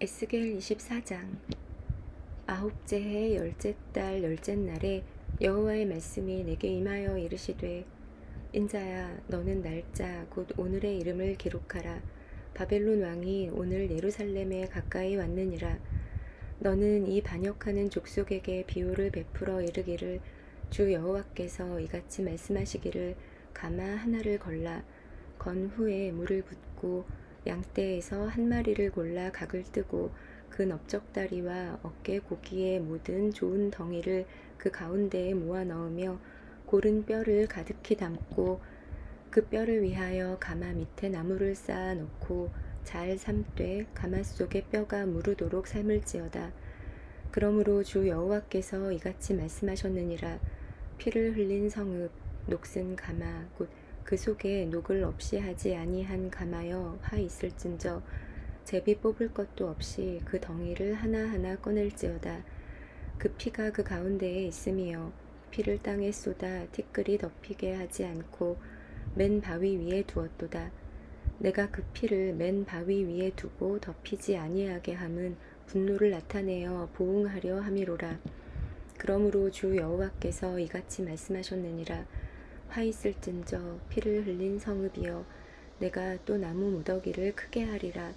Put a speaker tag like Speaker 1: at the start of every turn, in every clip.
Speaker 1: 에스겔 24장. 아홉째 해 열째 달 열째 날에 여호와의 말씀이 내게 임하여 이르시되 인자야 너는 날짜 곧 오늘의 이름을 기록하라. 바벨론 왕이 오늘 예루살렘에 가까이 왔느니라. 너는 이 반역하는 족속에게 비유를 베풀어 이르기를 주 여호와께서 이같이 말씀하시기를 가마 하나를 걸라. 건 후에 물을 붓고 양떼에서 한 마리를 골라 각을 뜨고 그 넓적다리와 어깨 고기의 모든 좋은 덩이를 그 가운데에 모아 넣으며 고른 뼈를 가득히 담고 그 뼈를 위하여 가마 밑에 나무를 쌓아 놓고 잘 삶되 가마 속에 뼈가 무르도록 삶을지어다. 그러므로 주 여호와께서 이같이 말씀하셨느니라 피를 흘린 성읍 녹슨 가마 곧 그 속에 녹을 없이 하지 아니한 가마여 화 있을진저 제비 뽑을 것도 없이 그 덩이를 하나하나 꺼낼지어다. 그 피가 그 가운데에 있음이여 피를 땅에 쏟아 티끌이 덮이게 하지 않고 맨 바위 위에 두었도다. 내가 그 피를 맨 바위 위에 두고 덮이지 아니하게 함은 분노를 나타내어 보응하려 함이로라. 그러므로 주 여호와께서 이같이 말씀하셨느니라 화 있을진저 피를 흘린 성읍이여 내가 또 나무 무더기를 크게 하리라.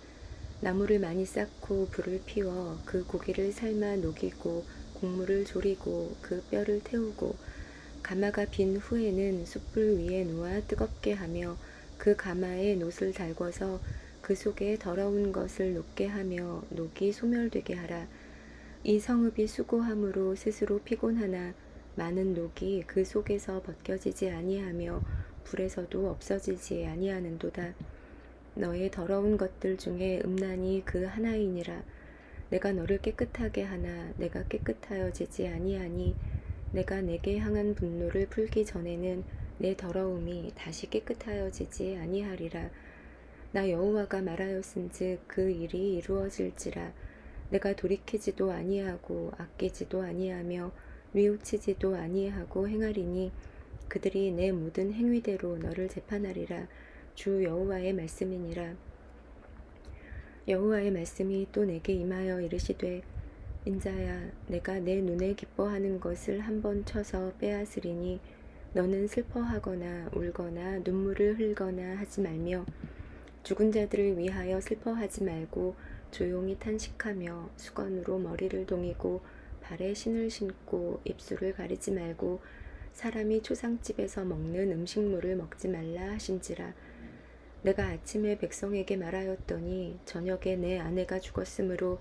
Speaker 1: 나무를 많이 쌓고 불을 피워 그 고기를 삶아 녹이고 곡물을 조리고 그 뼈를 태우고 가마가 빈 후에는 숯불 위에 놓아 뜨겁게 하며 그 가마에 놋을 달궈서 그 속에 더러운 것을 녹게 하며 녹이 소멸되게 하라. 이 성읍이 수고함으로 스스로 피곤하나 많은 녹이 그 속에서 벗겨지지 아니하며 불에서도 없어지지 아니하는도다. 너의 더러운 것들 중에 음란이 그 하나이니라. 내가 너를 깨끗하게 하나 내가 깨끗하여지지 아니하니 내가 내게 향한 분노를 풀기 전에는 내 더러움이 다시 깨끗하여지지 아니하리라. 나 여호와가 말하였은즉 그 일이 이루어질지라. 내가 돌이키지도 아니하고 아끼지도 아니하며 뉘우치지도 아니하고 행하리니 그들이 내 모든 행위대로 너를 재판하리라. 주 여호와의 말씀이니라. 여호와의 말씀이 또 내게 임하여 이르시되 인자야 내가 내 눈에 기뻐하는 것을 한번 쳐서 빼앗으리니 너는 슬퍼하거나 울거나 눈물을 흘거나 하지 말며 죽은 자들을 위하여 슬퍼하지 말고 조용히 탄식하며 수건으로 머리를 동이고 발에 신을 신고 입술을 가리지 말고 사람이 초상집에서 먹는 음식물을 먹지 말라 하신지라. 내가 아침에 백성에게 말하였더니 저녁에 내 아내가 죽었으므로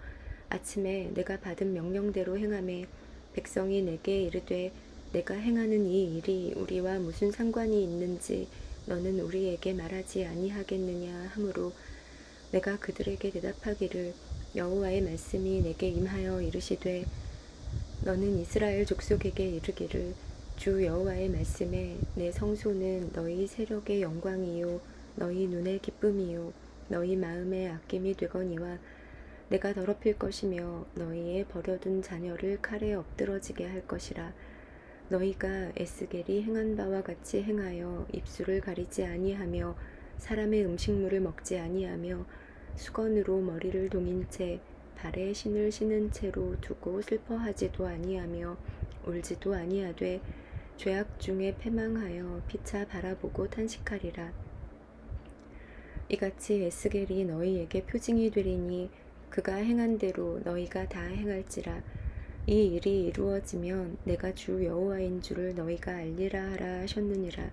Speaker 1: 아침에 내가 받은 명령대로 행함에 백성이 내게 이르되 내가 행하는 이 일이 우리와 무슨 상관이 있는지 너는 우리에게 말하지 아니하겠느냐 하므로 내가 그들에게 대답하기를 여호와의 말씀이 내게 임하여 이르시되 너는 이스라엘 족속에게 이르기를 주 여호와의 말씀에 내 성소는 너희 세력의 영광이요 너희 눈의 기쁨이요 너희 마음의 아낌이 되거니와 내가 더럽힐 것이며 너희의 버려둔 자녀를 칼에 엎드러지게 할 것이라. 너희가 에스겔이 행한 바와 같이 행하여 입술을 가리지 아니하며 사람의 음식물을 먹지 아니하며 수건으로 머리를 동인 채 발에 신을 신은 채로 두고 슬퍼하지도 아니하며 울지도 아니하되 죄악 중에 패망하여 피차 바라보고 탄식하리라. 이같이 에스겔이 너희에게 표징이 되리니 그가 행한 대로 너희가 다 행할지라. 이 일이 이루어지면 내가 주 여호와인 줄을 너희가 알리라 하라 하셨느니라.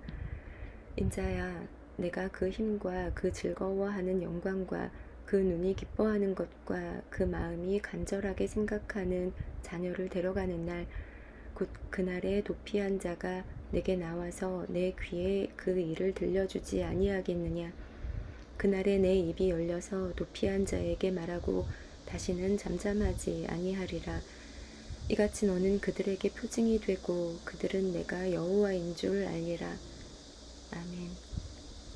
Speaker 1: 인자야, 내가 그 힘과 그 즐거워하는 영광과 그 눈이 기뻐하는 것과 그 마음이 간절하게 생각하는 자녀를 데려가는 날, 곧 그날에 도피한 자가 내게 나와서 내 귀에 그 일을 들려주지 아니하겠느냐. 그날에 내 입이 열려서 도피한 자에게 말하고 다시는 잠잠하지 아니하리라. 이같이 너는 그들에게 표징이 되고 그들은 내가 여호와인 줄 알리라. 아멘.